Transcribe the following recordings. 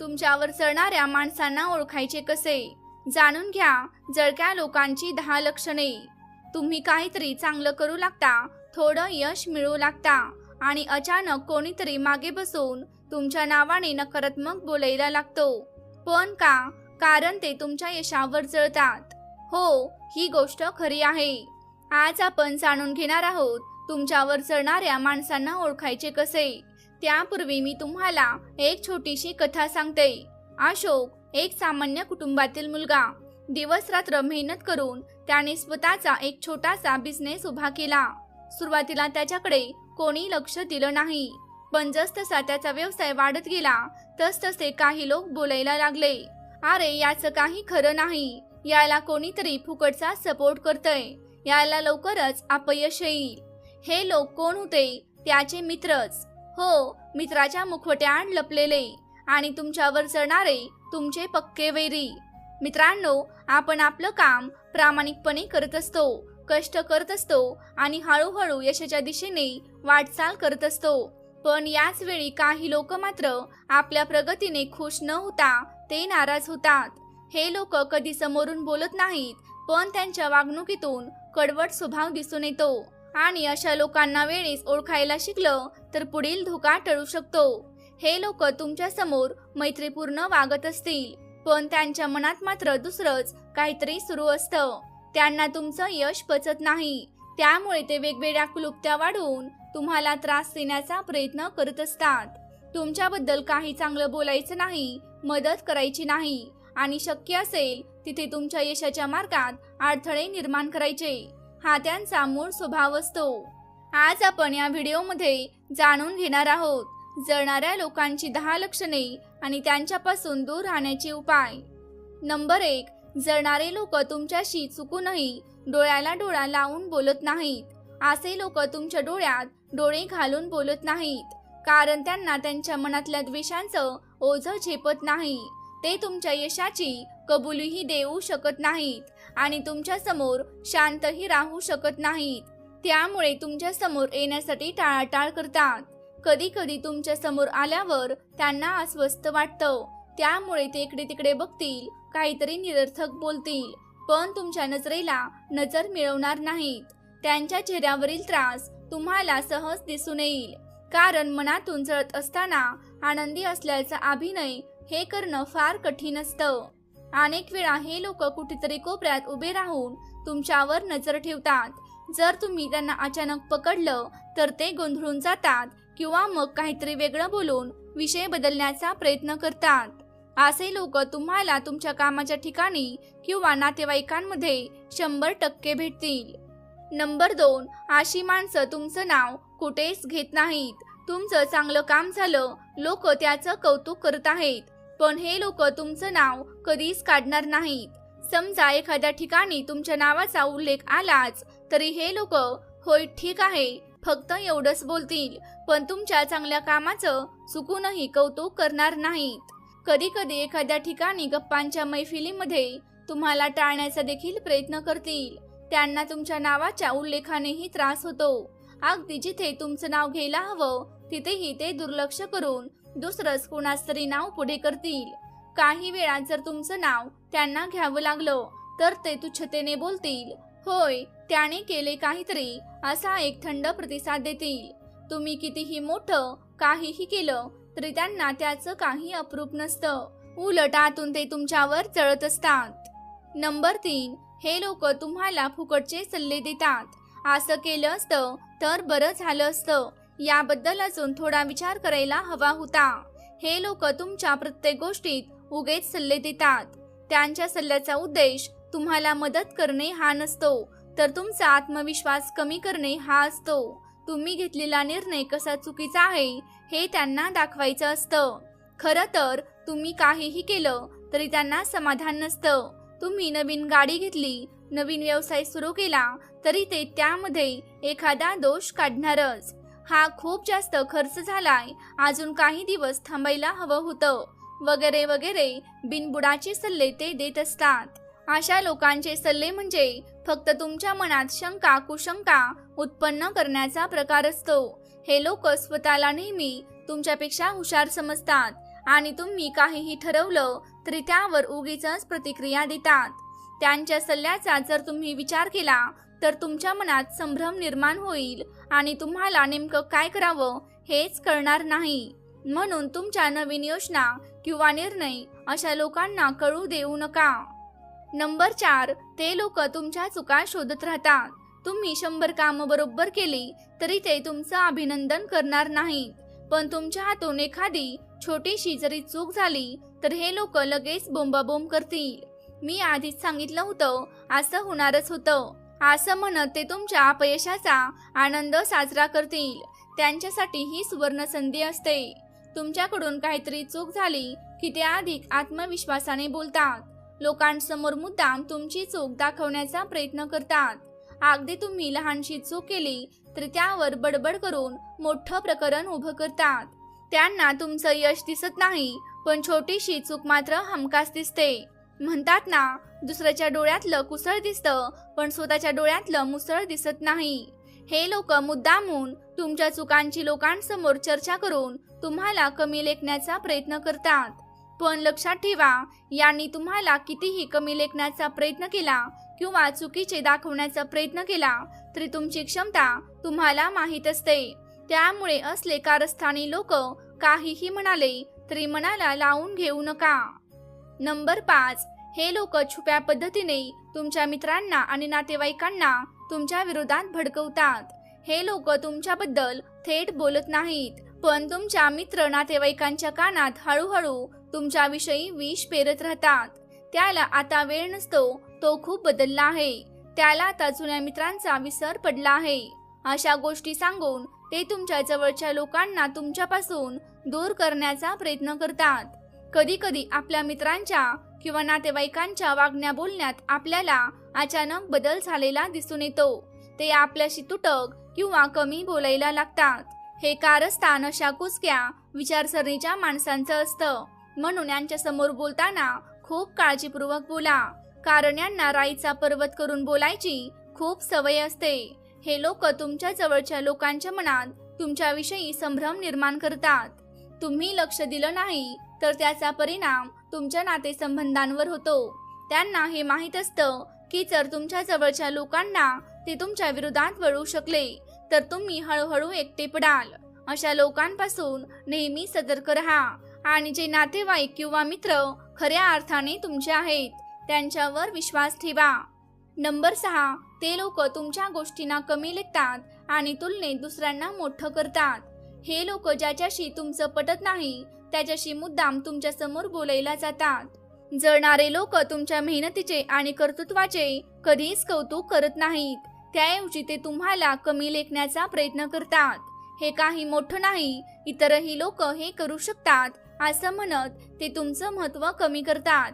तुमच्यावर चढणाऱ्या माणसांना ओळखायचे कसे? जाणून घ्या जळक्या लोकांची दहा लक्षणे. तुम्ही काहीतरी चांगलं करू लागता थोडं यश मिळू लागता आणि अचानक कोणीतरी मागे बसून तुमच्या नावाने नकारात्मक बोलायला लागतो. पण का? कारण ते तुमच्या यशावर जळतात. हो ही गोष्ट खरी आहे. आज आपण जाणून घेणार आहोत तुमच्यावर चढणाऱ्या माणसांना ओळखायचे कसे. त्यापूर्वी मी तुम्हाला एक छोटीशी कथा सांगते. अशोक एक सामान्य कुटुंबातील मुलगा दिवस रात्र मेहनत करून त्याने स्वतःचा एक छोटासा बिझनेस उभा केला. सुरुवातीला त्याच्याकडे कोणी लक्ष दिलं नाही. पण जसतसा त्याचा व्यवसाय वाढत गेला तस तसे काही लोक बोलायला लागले. अरे याचं काही खरं नाही. याला कोणीतरी फुकटचा सपोर्ट करतय. याला लवकरच अपयश येईल. हे लोक कोण होते? त्याचे मित्रच. हो मित्राच्या मुखवट्याआड लपलेले आणि तुमच्यावर चढणारे तुमचे पक्के वैरी. मित्रांनो आपण आपलं काम प्रामाणिकपणे करत असतो कष्ट करत असतो आणि हळूहळू यशाच्या दिशेने वाटचाल करत असतो. पण याच वेळी काही लोक मात्र आपल्या प्रगतीने खुश न होता ते नाराज होतात. हे लोक कधी समोरून बोलत नाहीत पण त्यांच्या वागणुकीतून कडवट स्वभाव दिसून येतो. आणि अशा लोकांना वेळीच ओळखायला शिकलं तर पुढील धोका टळू शकतो. हे लोक तुमच्यासमोर मैत्रीपूर्ण वागत असतील पण त्यांच्या मनात मात्र दुसरंच काहीतरी सुरू असतं. त्यांना तुमचं यश पचत नाही त्यामुळे ते वेगवेगळ्या क्लुप्त्या वाढवून तुम्हाला त्रास देण्याचा प्रयत्न करत असतात. तुमच्याबद्दल काही चांगलं बोलायचं नाही मदत करायची नाही आणि शक्य असेल तिथे तुमच्या यशाच्या मार्गात अडथळे निर्माण करायचे. हा त्यांचा मूळ स्वभाव असतो. आज आपण या व्हिडिओमध्ये जाणून घेणार आहोत जळणाऱ्या लोकांची दहा लक्षणे आणि त्यांच्यापासून दूर राहण्याचे उपाय. नंबर एक जळणारे लोक तुमच्याशी चुकूनही डोळ्याला डोळा लावून बोलत नाहीत. असे लोक तुमच्या डोळ्यात डोळे घालून बोलत नाहीत कारण त्यांना त्यांच्या मनातल्या द्वेषांचं ओझं झेपत नाही. ते तुमच्या यशाची कबुलीही देऊ शकत नाहीत. आणि तुमच्यासमोर शांतही राहू शकत नाहीत. त्यामुळे तुमच्यासमोर येण्यासाठी टाळाटाळ करतात. कधी कधी तुमच्यासमोर आल्यावर त्यांना अस्वस्थ वाटतं. त्यामुळे ते इकडे तिकडे बघतील काहीतरी निरर्थक बोलतील. पण तुमच्या नजरेला नजर मिळवणार नाहीत. त्यांच्या चेहऱ्यावरील त्रास तुम्हाला सहज दिसून येईल. कारण मनातून जळत असताना आनंदी असल्याचा अभिनय हे करणं फार कठीण असतं. अनेक वेळा हे लोक कुठेतरी कोपऱ्यात उभे राहून तुमच्यावर नजर ठेवतात. जर तुम्ही त्यांना अचानक पकडलं तर ते गोंधळून जातात किंवा मग काहीतरी वेगळं बोलून विषय बदलण्याचा प्रयत्न करतात. असे लोक तुम्हाला तुमच्या कामाच्या ठिकाणी किंवा नातेवाईकांमध्ये शंभर टक्के भेटतील. नंबर दोन अशी माणसं तुमचं नाव कुठेच घेत नाहीत. तुमचं चांगलं काम झालं लोक त्याचं कौतुक करत आहेत. पण हे लोक तुमचं नाव कधीच काढणार नाहीत. समजा एखाद्या ठिकाणी तुमच्या नावाचा उल्लेख आलाच तरी हे लोक होय ठीक आहे फक्त एवढंच बोलतील पण तुमच्या चांगल्या कामाचं चुकूनही कौतुक करणार नाहीत. कधी कधी एखाद्या ठिकाणी गप्पांच्या मैफिलीमध्ये तुम्हाला टाळण्याचा देखील प्रयत्न करतील. त्यांना तुमच्या नावाच्या उल्लेखानेही त्रास होतो. अगदी जिथे तुमचं नाव घ्यायला हवं तिथेही ते दुर्लक्ष करून दुसरंच कुणाच तरी नाव पुढे करतील. काही वेळा जर तुमचं नाव त्यांना घ्यावं लागलं तर ते तुच्छतेने बोलतील. होय त्याने केले काहीतरी असा एक थंड प्रतिसाद देतील. तुम्ही कितीही मोठं काहीही केलं तरी त्यांना त्याचं काही अप्रूप नसतं. उलट आतून ते तुमच्यावर चढत असतात. नंबर तीन हे लोक तुम्हाला फुकटचे सल्ले देतात. असं केलं असतं तर बरं झालं असतं. याबद्दल अजून थोडा विचार करायला हवा होता. हे लोक तुमच्या प्रत्येक गोष्टीत उगेच सल्ले देतात. त्यांच्या सल्ल्याचा उद्देश तुम्हाला मदत करणे हा नसतो तर तुमचा आत्मविश्वास कमी करणे हा असतो. तुम्ही घेतलेला निर्णय कसा चुकीचा आहे हे त्यांना दाखवायचं असतं. खरं तर तुम्ही काहीही केलं तरी त्यांना समाधान नसतं. तुम्ही नवीन गाडी घेतली नवीन व्यवसाय सुरू केला तरी ते त्यामध्ये एखादा दोष काढणारच. हा खूप जास्त खर्च झालाय. अजून काही दिवस थांबायला हवं होतं. वगैरे वगैरे बिनबुडाचे सल्ले ते देत असतात. अशा लोकांचे सल्ले म्हणजे फक्त तुमच्या मनात शंका कुशंका उत्पन्न करण्याचा प्रकार असतो. हे लोक स्वतःला नेहमी तुमच्यापेक्षा हुशार समजतात आणि तुम्ही काहीही ठरवलं तरी त्यावर उगीच प्रतिक्रिया देतात. त्यांच्या सल्ल्याचा जर तुम्ही विचार केला तर तुमच्या मनात संभ्रम निर्माण होईल आणि तुम्हाला नेमकं काय करावं हेच कळणार नाही. म्हणून तुमच्या नवीन योजना किंवा निर्णय अशा लोकांना कळू देऊ नका. नंबर चार ते लोक तुमच्या चुका शोधत राहतात. तुम्ही शंभर कामं बरोबर केली तरी ते तुमचं अभिनंदन करणार नाहीत. पण तुमच्या हातून एखादी छोटीशी जरी चूक झाली तर हे लोक लगेच बोंबाबोंब करतील. मी आधीच सांगितलं होतं असं होणारच होतं. असं म्हणत ते तुमच्या अपयशाचा आनंद साजरा करतील. त्यांच्यासाठी ही सुवर्ण संधी असते. तुमच्याकडून काहीतरी चूक झाली की ते अधिक आत्मविश्वासाने बोलतात. लोकांसमोर मुद्दाम तुमची चूक दाखवण्याचा प्रयत्न करतात. अगदी तुम्ही लहानशी चूक केली तर त्यावर बडबड करून मोठं प्रकरण उभं करतात. त्यांना तुमचं यश दिसत नाही पण छोटीशी चूक मात्र हमखास दिसते. म्हणतात ना दुसऱ्याच्या डोळ्यातलं कुसळ दिसतं पण स्वतःच्या डोळ्यातलं मुसळ दिसत नाही. हे लोक मुद्दामून तुमच्या चुकांची लोकांसमोर चर्चा करून तुम्हाला कमी लेखण्याचा प्रयत्न करतात. पण लक्षात ठेवा यांनी तुम्हाला कितीही कमी लेखण्याचा प्रयत्न केला किंवा चुकीचे दाखवण्याचा प्रयत्न केला तरी तुमची क्षमता तुम्हाला माहीत असते. त्यामुळे असले कारस्थानी लोक काहीही म्हणाले तरी मनाला लावून घेऊ नका. नंबर पाच. हे लोक छुप्या पद्धतीने तुमच्या मित्रांना आणि नातेवाईकांना तुमच्या विरोधात भडकवतात. हे लोक तुमच्याबद्दल थेट बोलत नाहीत पण तुमच्या मित्र नातेवाईकांच्या कानात हळूहळू तुमच्याविषयी विष पेरत राहतात. त्याला आता वेळ नसतो तो खूप बदलला आहे. त्याला आता जुन्या मित्रांचा विसर पडला आहे. अशा गोष्टी सांगून ते तुमच्या जवळच्या लोकांना तुमच्यापासून दूर करण्याचा प्रयत्न करतात. कधी कधी आपल्या मित्रांच्या किंवा नातेवाईकांच्या वागण्या बोलण्यात आपल्याला अचानक बदल झालेला दिसून येतो. ते आपल्याशी तुटक किंवा कमी बोलायला लागतात. हे कारस्थान अशा कुसक्या विचारसरणीच्या माणसांचं असतं. म्हणून यांच्या समोर बोलताना खूप काळजीपूर्वक बोला. कारण यांना राईचा पर्वत करून बोलायची खूप सवय असते. हे लोक तुमच्या जवळच्या लोकांच्या मनात तुमच्याविषयी संभ्रम निर्माण करतात. तुम्ही लक्ष दिलं नाही तर त्याचा परिणाम तुमच्या नातेसंबंधांवर होतो. त्यांना हे माहीत असतं की जर तुमच्या जवळच्या लोकांना ते तुमच्या विरोधात वळू शकले तर तुम्ही हळूहळू एकटे पडाल. अशा लोकांपासून नेहमी सतर्क राहा आणि जे नातेवाईक किंवा मित्र खऱ्या अर्थाने तुमचे आहेत त्यांच्यावर विश्वास ठेवा. नंबर सहा ते लोक तुमच्या गोष्टींना कमी लेखतात आणि तुलनेत दुसऱ्यांना मोठं करतात. हे लोक ज्याच्याशी तुमचं पटत नाही त्याच्याशी मुद्दाम तुमच्यासमोर बोलायला जातात. जळणारे लोक तुमच्या मेहनतीचे आणि कर्तृत्वाचे कधीच कौतुक करत नाहीत. त्याऐवजी ते तुम्हाला कमी लेखण्याचा प्रयत्न करतात. हे काही मोठं नाही इतरही लोक हे करू शकतात असं म्हणत ते तुमचं महत्त्व कमी करतात.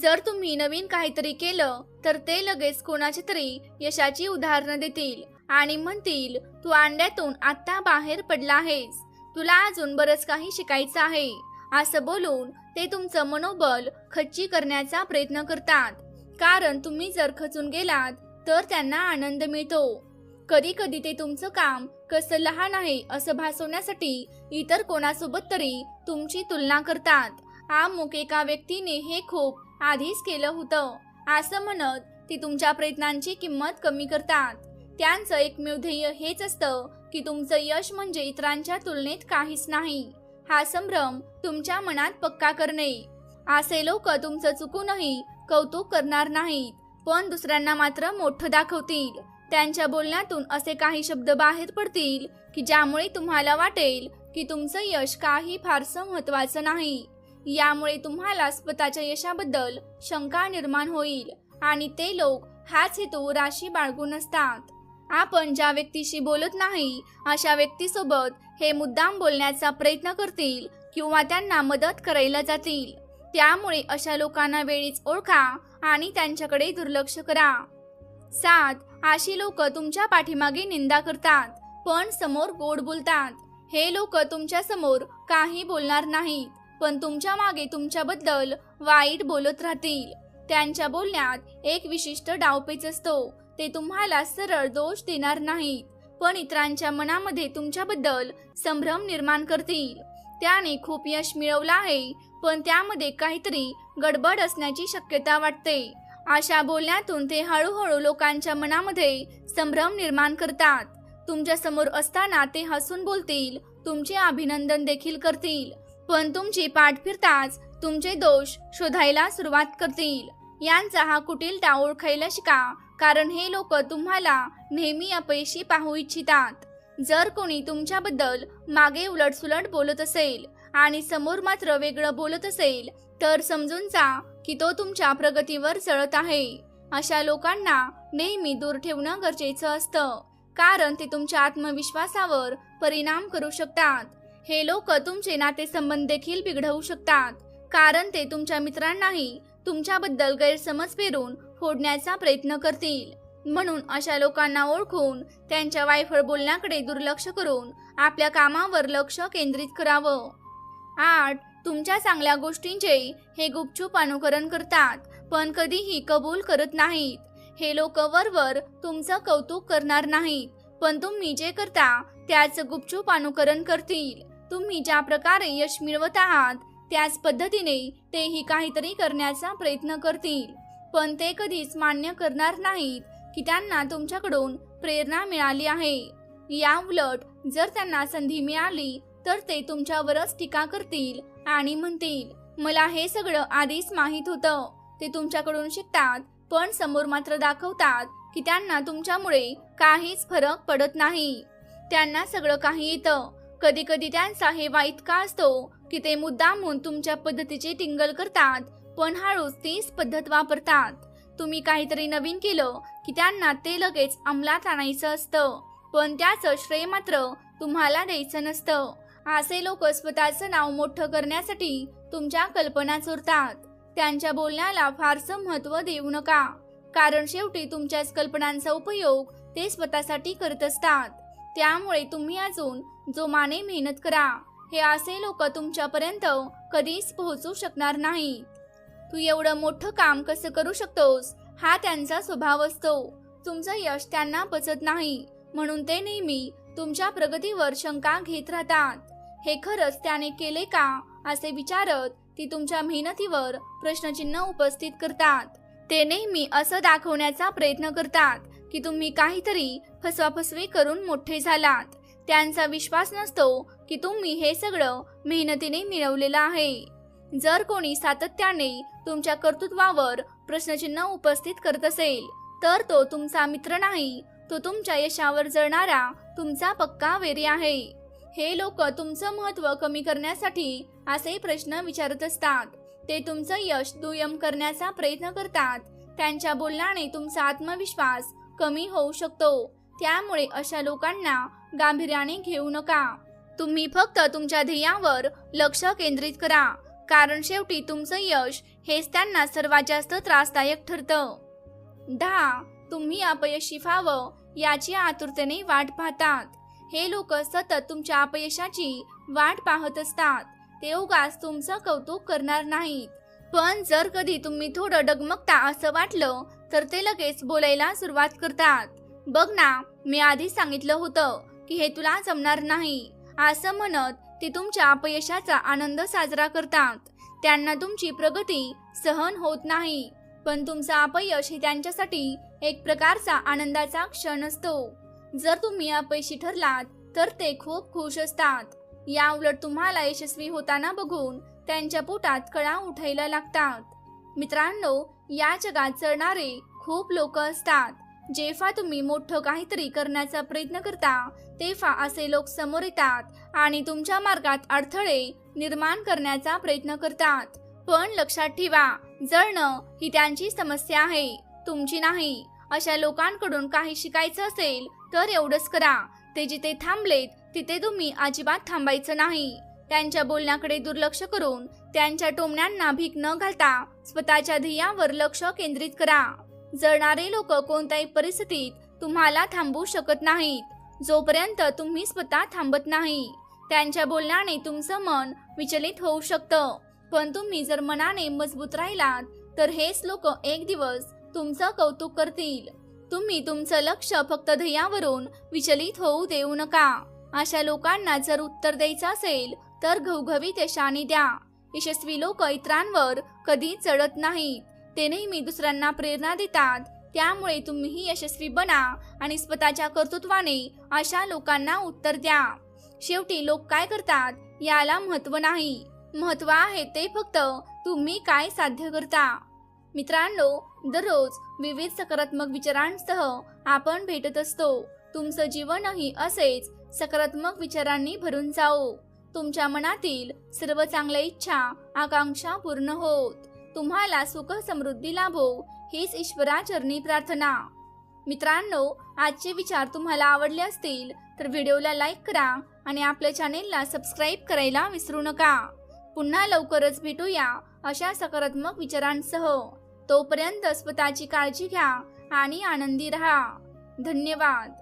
जर तुम्ही नवीन काहीतरी केलं तर ते लगेच कोणाची तरी यशाची उदाहरणं देतील आणि म्हणतील तू अंड्यातून आत्ता बाहेर पडला आहेस. तुला अजून बरंच काही शिकायचं आहे. असं बोलून ते तुमचं मनोबल खच्ची करण्याचा प्रयत्न करतात. कारण तुम्ही जर खचून गेलात तर त्यांना आनंद मिळतो. कधी कधी ते तुमचं काम कसं लहान आहे असं भासवण्यासाठी इतर कोणासोबत तरी तुमची तुलना करतात. अमुक एका व्यक्तीने हे खूप आधीच केलं होतं. असं म्हणत ते तुमच्या प्रयत्नांची किंमत कमी करतात. त्यांचं एकमेव ध्येय हेच असतं की तुमचं यश म्हणजे इतरांच्या तुलनेत काहीच नाही. हा संभ्रम तुमच्या मनात पक्का करणे. असे लोक तुमचं चुकूनही कौतुक करणार नाहीत पण दुसऱ्यांना मात्र मोठं दाखवतील. त्यांच्या बोलण्यातून असे काही शब्द बाहेर पडतील की ज्यामुळे तुम्हाला वाटेल की तुमचं यश काही फारसं महत्वाचं नाही. यामुळे तुम्हाला स्वतःच्या यशाबद्दल शंका निर्माण होईल आणि ते लोक हाच हेतू राशी बाळगून असतात. आपण ज्या व्यक्तीशी बोलत नाही अशा व्यक्तीसोबत हे मुद्दाम बोलण्याचा प्रयत्न करतील किंवा त्यांना मदत करायला जातील. त्यामुळे अशा लोकांना वेळीच ओळखा आणि त्यांच्याकडे दुर्लक्ष करा. सात अशी लोक तुमच्या पाठीमागे निंदा करतात पण समोर गोड बोलतात. हे लोक तुमच्यासमोर काही बोलणार नाहीत पण तुमच्या मागे तुमच्याबद्दल वाईट बोलत राहतील. त्यांच्या बोलण्यात एक विशिष्ट डावपेच असतो. ते तुम्हाला सरळ दोष देणार नाहीत. पण इतरांच्या मनामध्ये तुमच्याबद्दल संभ्रम निर्माण करतील. त्याने खूप यश मिळवलं आहे पण त्यामध्ये काहीतरी गडबड असण्याची शक्यता वाटते. अशा बोलण्यातून ते हळूहळू लोकांच्या मनामध्ये संभ्रम निर्माण करतात. तुमच्यासमोर असताना ते हसून बोलतील तुमचे अभिनंदन देखील करतील पण तुमची पाठ फिरताच तुमचे दोष शोधायला सुरुवात करतील. यांचा हा कुटिलता ओळखायला शिका कारण हे लोक तुम्हाला नेहमी अपयशी पाहू इच्छितात. जर कोणी तुमच्याबद्दल मागे उलटसुलट बोलत असेल आणि समोर मात्र वेगळं बोलत असेल तर समजून जा की तो तुमच्या प्रगतीवर चढत आहे. अशा लोकांना नेहमी दूर ठेवणं गरजेचं असतं. कारण ते तुमच्या आत्मविश्वासावर परिणाम करू शकतात. हे लोक तुमचे नातेसंबंध देखील बिघडवू शकतात. कारण ते तुमच्या मित्रांनाही तुमच्याबद्दल गैरसमज पेरून फोडण्याचा प्रयत्न करतील. म्हणून अशा लोकांना ओळखून त्यांच्या वायफळ बोलण्याकडे दुर्लक्ष करून आपल्या कामावर लक्ष केंद्रित करावं. आठ तुमच्या चांगल्या गोष्टींचे हे गुपचूप अनुकरण करतात पण कधीही कबूल करत नाहीत. हे लोक वरवर तुमचं कौतुक करणार नाहीत पण तुम्ही जे करता त्याच गुपचूप अनुकरण करतील. तुम्ही ज्या प्रकारे यश मिळवत आहात त्याच पद्धतीने तेही काहीतरी करण्याचा प्रयत्न करतील. पण ते कधीच मान्य करणार नाहीत की त्यांना तुमच्याकडून प्रेरणा मिळाली आहे. या उलट जर त्यांना संधी मिळाली तर ते तुमच्यावरच टीका करतील आणि म्हणतील मला हे सगळं आधीच माहीत होतं. ते तुमच्याकडून शिकतात पण समोर मात्र दाखवतात की त्यांना तुमच्यामुळे काहीच फरक पडत नाही. त्यांना सगळं काही येतं. कधी कधी त्यांचा हेवा इतका असतो की ते मुद्दामून तुमच्या पद्धतीची टिंगल करतात पण हळूच तीच पद्धत वापरतात. तुम्ही काहीतरी नवीन केलं की त्यांना ते लगेच अंमलात आणायचं असतं. पण त्याचं श्रेय मात्र तुम्हाला द्यायचं नसतं. असे लोक स्वतःचं नाव मोठं करण्यासाठी तुमच्या कल्पना चोरतात. त्यांच्या बोलण्याला फारसं महत्त्व देऊ नका. कारण शेवटी तुमच्याच कल्पनांचा उपयोग ते स्वतःसाठी करत असतात. त्यामुळे तुम्ही अजून जोमाने मेहनत करा. हे असे लोक तुमच्यापर्यंत कधीच पोहोचू शकणार नाही तू एवढं मोठं काम कसं करू शकतोस? हा त्यांचा स्वभाव असतो. तुमचं यश त्यांना पचत नाही. म्हणून ते नेहमी तुमच्या प्रगतीवर शंका घेत राहतात. हे खरंच त्याने केले का? असे विचारत ती तुमच्या मेहनतीवर प्रश्नचिन्ह उपस्थित करतात. ते नेहमी असं दाखवण्याचा प्रयत्न करतात की तुम्ही काहीतरी फसवाफसवी करून मोठे झालात. त्यांचा विश्वास नसतो की तुम्ही हे सगळं मेहनतीने मिळवलेलं आहे. जर कोणी सातत्याने तुमच्या कर्तृत्वावर प्रश्नचिन्ह उपस्थित करत असेल तर तो तुमचा मित्र नाही. तो तुमच्या यशावर जळणारा तुमचा पक्का वेरी आहे. हे लोक तुमचं महत्त्व कमी करण्यासाठी असे प्रश्न विचारत असतात. ते तुमचं यश दुय्यम करण्याचा प्रयत्न करतात. त्यांच्या बोलण्याने तुमचा आत्मविश्वास कमी होऊ शकतो. त्यामुळे अशा लोकांना गांभीर्याने घेऊ नका. तुम्ही फक्त तुमच्या ध्येयावर लक्ष केंद्रित करा. कारण शेवटी तुमचं यश हेच त्यांना सर्वात जास्त त्रासदायक ठरतं. दहा तुम्ही अपयशी व्हावं याची आतुरतेने वाट पाहतात. हे लोक सतत तुमच्या अपयशाची वाट पाहत असतात. ते उगाच तुमचं कौतुक करणार नाहीत. पण जर कधी तुम्ही थोडं डगमगता असं वाटलं तर ते लगेच बोलायला सुरुवात करतात. बघ ना मी आधी सांगितलं होतं की हे तुला जमणार नाही. असं म्हणत ते तुमच्या अपयशाचा आनंद साजरा करतात. त्यांना तुमची प्रगती सहन होत नाही. पण तुमचा अपयश हे त्यांच्यासाठी एक प्रकारचा आनंदाचा क्षण असतो. जर तुम्ही अपयशी ठरलात तर ते खूप खुश असतात. या उलट तुम्हाला यशस्वी होताना बघून त्यांच्या पोटात कळा उठायला लागतात. मित्रांनो या जगात चढणारे खूप लोक असतात. जेव्हा तुम्ही मोठं काहीतरी करण्याचा प्रयत्न करता तेव्हा असे लोक समोर येतात आणि तुमच्या मार्गात अडथळे निर्माण करण्याचा प्रयत्न करतात. पण लक्षात ठेवा जळणं ही त्यांची समस्या आहे तुमची नाही. अशा लोकांकडून काही शिकायचं असेल तर एवढंच करा. ते जिथे थांबलेत तिथे तुम्ही अजिबात थांबायचं नाही. त्यांच्या बोलण्याकडे दुर्लक्ष करून त्यांच्या टोमण्यांना भीक न घालता स्वतःच्या ध्येयावर लक्ष केंद्रित करा. जळणारे लोक कोणत्याही परिस्थितीत तुम्हाला थांबवू शकत नाहीत. जोपर्यंत तुम्ही स्वतः थांबत नाही त्यांच्या बोलण्याने तुमचं मन विचलित होऊ शकतं. पण तुम्ही जर मनाने मजबूत राहिलात तर हेच लोक एक दिवस तुमचं कौतुक करतील. तुम्ही तुमचं लक्ष फक्त ध्येयावरून विचलित होऊ देऊ नका. अशा लोकांना जर उत्तर द्यायचं असेल तर घवघवीत यशाने द्या. यशस्वी लोक इतरांवर कधी चढत नाहीत. ते नेहमी दुसऱ्यांना प्रेरणा देतात त्यामुळे तुम्हीही यशस्वी बना आणि स्वतःच्या कर्तृत्वाने अशा लोकांना उत्तर द्या. शेवटी लोक काय करतात? याला महत्त्व नाही. महत्त्व आहे ते फक्त तुम्ही काय साध्य करता. मित्रांनो दररोज विविध सकारात्मक विचारांसह आपण भेटत असतो. तुमचं जीवनही असेच सकारात्मक विचारांनी भरून जाओ तुमच्या मनातील सर्व चांगल्या इच्छा आकांक्षा पूर्ण होत. तुम्हाला सुख समृद्धी लाभो. हीच ईश्वराचरणी प्रार्थना. मित्रांनो आजचे विचार तुम्हाला आवडले असतील तर व्हिडिओला लाईक करा आणि आपल्या चॅनेलला सबस्क्राईब करायला विसरू नका. पुन्हा लवकरच भेटूया अशा सकारात्मक विचारांसह. तोपर्यंत स्वतःची काळजी घ्या आणि आनंदी राहा. धन्यवाद.